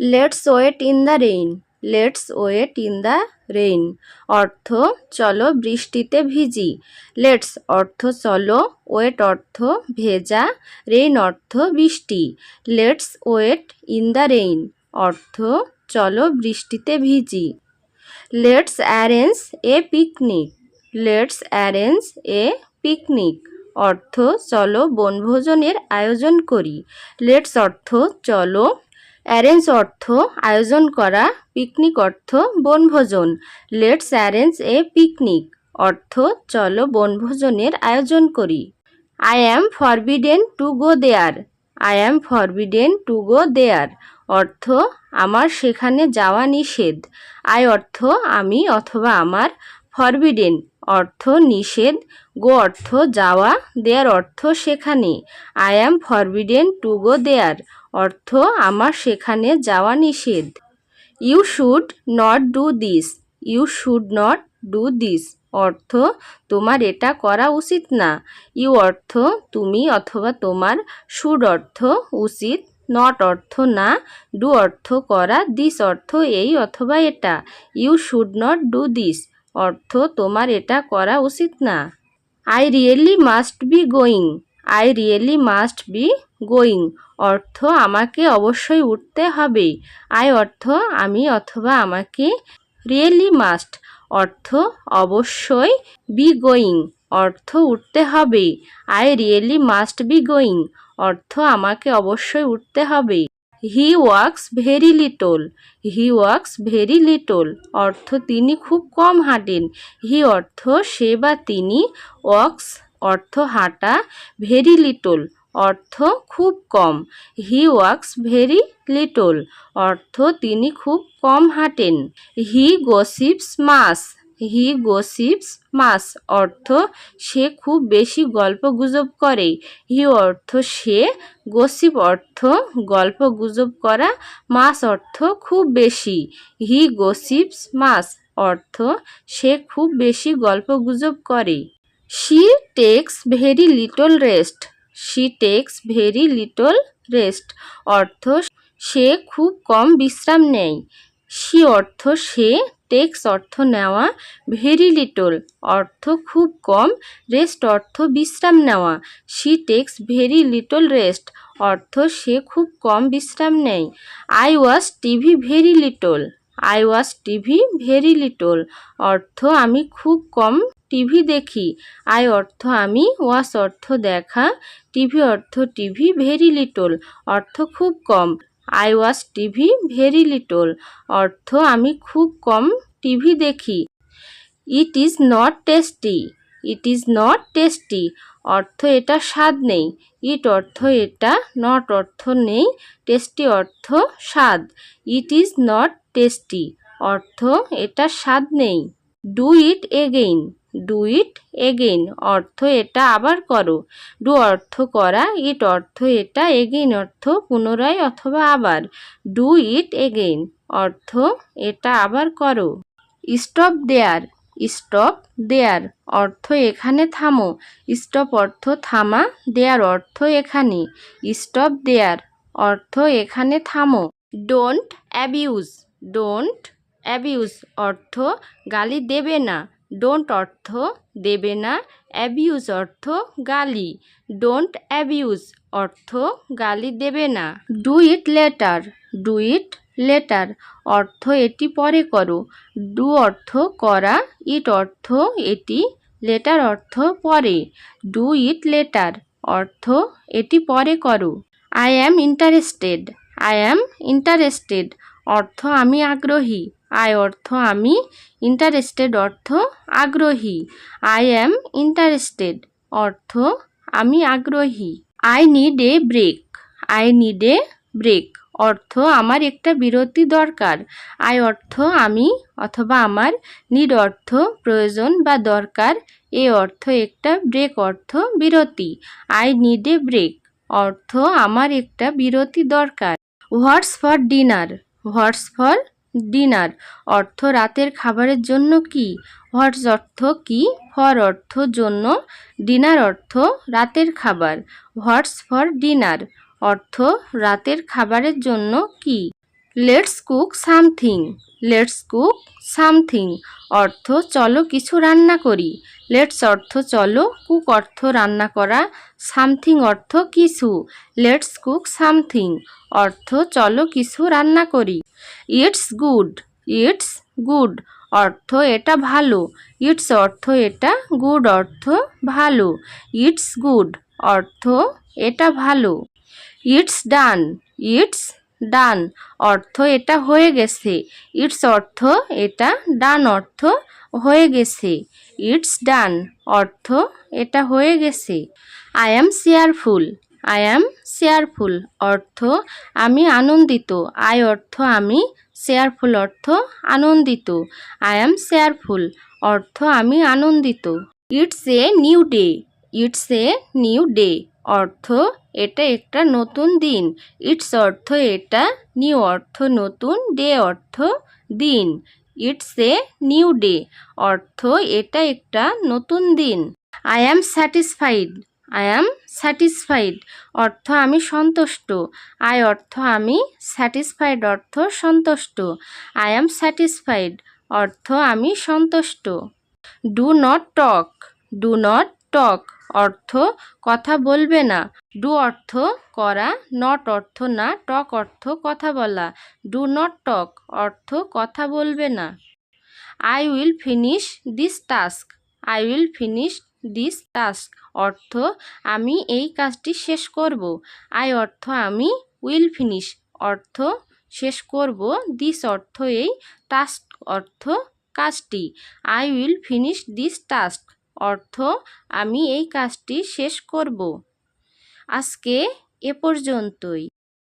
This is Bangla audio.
Let's wet in the rain let's wet in the rain অর্থ, চলো বৃষ্টিতে ভিজি। লেটস অর্থ, চলো ওয়েট অর্থ, ভেজা। রেইন অর্থ, বৃষ্টি। Let's wet in the rain অর্থ, চলো বৃষ্টিতে ভিজি। Let's arrange a picnic let's arrange a picnic অর্থ, চলো বনভোজনের আয়োজন করি। লেটস অর্থ, চলো অ্যারেঞ্জ অর্থ, আয়োজন করা, পিকনিক অর্থ, বনভোজন। লেটস অ্যারেঞ্জ এ পিকনিক অর্থ, চলো বনভোজনের আয়োজন করি। I am forbidden to go there I am forbidden to go there অর্থ, আমার সেখানে যাওয়া নিষেধ। আই অর্থ, আমি অথবা আমার ফরবিডেন অর্থ নিষেধ। গো অর্থ যাওয়া, দেয়ার অর্থ সেখানে। I am forbidden to go there অর্থ আমার সেখানে যাওয়া নিষেধ। You should not do this you should not do this অর্থ তোমার এটা করা উচিত না। ইউ অর্থ তুমি অথবা তোমার শুড অর্থ উচিত। নট অর্থ না। ডু অর্থ করা। দিস অর্থ এই অথবা এটা। You should not do this অর্থ তোমার এটা করা উচিত না। I really must be going I really must be going অর্থ আমাকে অবশ্যই উঠতে হবে। আই অর্থ আমি অথবা আমাকে রিয়েলি মাস্ট অর্থ অবশ্যই বি গোয়িং অর্থ উঠতে হবে। I really must be going অর্থ আমাকে অবশ্যই উঠতে হবে। He works very little he works very little অর্থ তিনি খুব কম হাঁটেন। হি অর্থ সে বা তিনি ওয়ার্কস অর্থ হাঁটা ভেরি লিটল অর্থ খুব কম। হি ওয়ার্কস ভেরি লিটল অর্থ তিনি খুব কম হাঁটেন। হি গসিপস মাস হি গসিপস, মাস, অর্থ সে খুব বেশি গল্প গুজব করে হি অর্থ সে, গসিপ অর্থ গল্প গুজব করা, মাস অর্থ খুব বেশি। হি গসিপস, মাস, অর্থ সে খুব বেশি গল্প গুজব করে she takes very little rest. She takes very little rest. অর্থ সে খুব কম বিশ্রাম নেয় সি অর্থ সে টেক্স অর্থ নেওয়া, ভেরি লিটল অর্থ খুব কম, রেস্ট অর্থ বিশ্রাম নেওয়া। She takes very little rest অর্থ সে খুব কম বিশ্রাম নেয়। I watch TV very little. I watch TV very little অর্থ আমি খুব কম টিভি দেখি। আই অর্থ আমি ওয়াস অর্থ দেখা। টিভি অর্থ টিভি ভেরি লিটল অর্থ খুব কম। I watch TV very little অর্থ আমি খুব কম টিভি দেখি। It is not tasty it is not tasty অর্থ এটা স্বাদ নেই। ইট অর্থ এটা নট অর্থ নেই টেস্টি অর্থ স্বাদ। ইট ইজ নট টেস্টি অর্থ এটা স্বাদ নেই। Do it again do it again অর্থ এটা আবার করো। ডু অর্থ করা ইট অর্থ এটা এগেইন অর্থ পুনরায় অথবা আবার। ডু ইট এগেইন অর্থ এটা আবার করো। স্টপ দেয়ার স্টপ দেয়ার অর্থ এখানে থামো। স্টপ অর্থ থামা দেয়ার অর্থ এখানে। স্টপ দেয়ার অর্থ এখানে থামো। ডোন্ট অ্যাবিউজ ডোন্ট অ্যাবিউজ অর্থ গালি দেবে না। ডোন্ট অর্থ দেবে না অ্যাবিউজ অর্থ গালি। ডোন্ট অ্যাবিউজ অর্থ গালি দেবে না। Do it later do it later অর্থ এটি পরে করো। ডু অর্থ করা ইট অর্থ এটি লেটার অর্থ পরে। ডু ইট লেটার অর্থ এটি পরে করো। I am interested I am interested অর্থ আমি আগ্রহী। আই অর্থ আমি ইন্টারেস্টেড অর্থ আগ্রহী। আই অ্যাম ইন্টারেস্টেড অর্থ আমি আগ্রহী। I need a break I need a break অর্থ আমার একটা বিরতি দরকার। আই অর্থ আমি অথবা আমার নিড অর্থ প্রয়োজন বা দরকার, এ অর্থ একটা ব্রেক অর্থ বিরতি। আই নিড এ ব্রেক অর্থ আমার একটা বিরতি দরকার। What's for dinner what's for dinner. অর্থ রাতের খাবারের জন্য কি? হোয়াটস অর্থ কি? ফর অর্থ জন্য। ডিনার অর্থ রাতের খাবার। What's for dinner. অর্থ রাতের খাবারের জন্য কি? Let's cook something let's cook something অর্থ, চলো কিছু রান্না করি। লেটস অর্থ, চলো কুক অর্থ রান্না করা। সামথিং অর্থ কিছু। লেটস কুক সামথিং অর্থ, চলো কিছু রান্না করি। ইটস গুড ইটস গুড অর্থ, এটা ভালো। ইটস অর্থ, এটা গুড অর্থ ভালো। ইটস গুড অর্থ, এটা ভালো। It's done it's done. অর্থ এটা হয়ে গেছে। ইটস অর্থ এটা ডান অর্থ হয়ে গেছে। ইটস ডান অর্থ এটা হয়ে গেছে। আই অ্যাম শেয়ারফুল আই অ্যাম শেয়ারফুল অর্থ আমি আনন্দিত। আই অর্থ আমি শেয়ারফুল অর্থ আনন্দিত। আই অ্যাম শেয়ারফুল অর্থ আমি আনন্দিত। It's a new day. It's a new day. অর্থ এটা একটা নতুন দিন। ইটস অর্থ এটা নিউ অর্থ, নতুন ডে অর্থ দিন। ইটস এ নিউ ডে, অর্থ এটা একটা নতুন দিন। I am satisfied, I am satisfied, অর্থ আমি সন্তুষ্ট। আই অর্থ আমি স্যাটিসফাইড, অর্থ সন্তুষ্ট। আই অ্যাম স্যাটিসফাইড, অর্থ আমি সন্তুষ্ট। Do not talk, do not talk, অর্থ কথা বলবে না। ডু অর্থ করা, নট অর্থ না, টক অর্থ কথা বলা। ডু নট টক অর্থ কথা বলবে না। I will finish this task. I will finish this task. অর্থ, আমি এই কাজটি শেষ করব। আই অর্থ, আমি উইল ফিনিশ। অর্থ, শেষ করব। দিস অর্থ, এই টাস্ক অর্থ কাজটি। I will finish this task. অর্থ, আমি এই কাজটি শেষ করব। আজকে এ পর্যন্তই।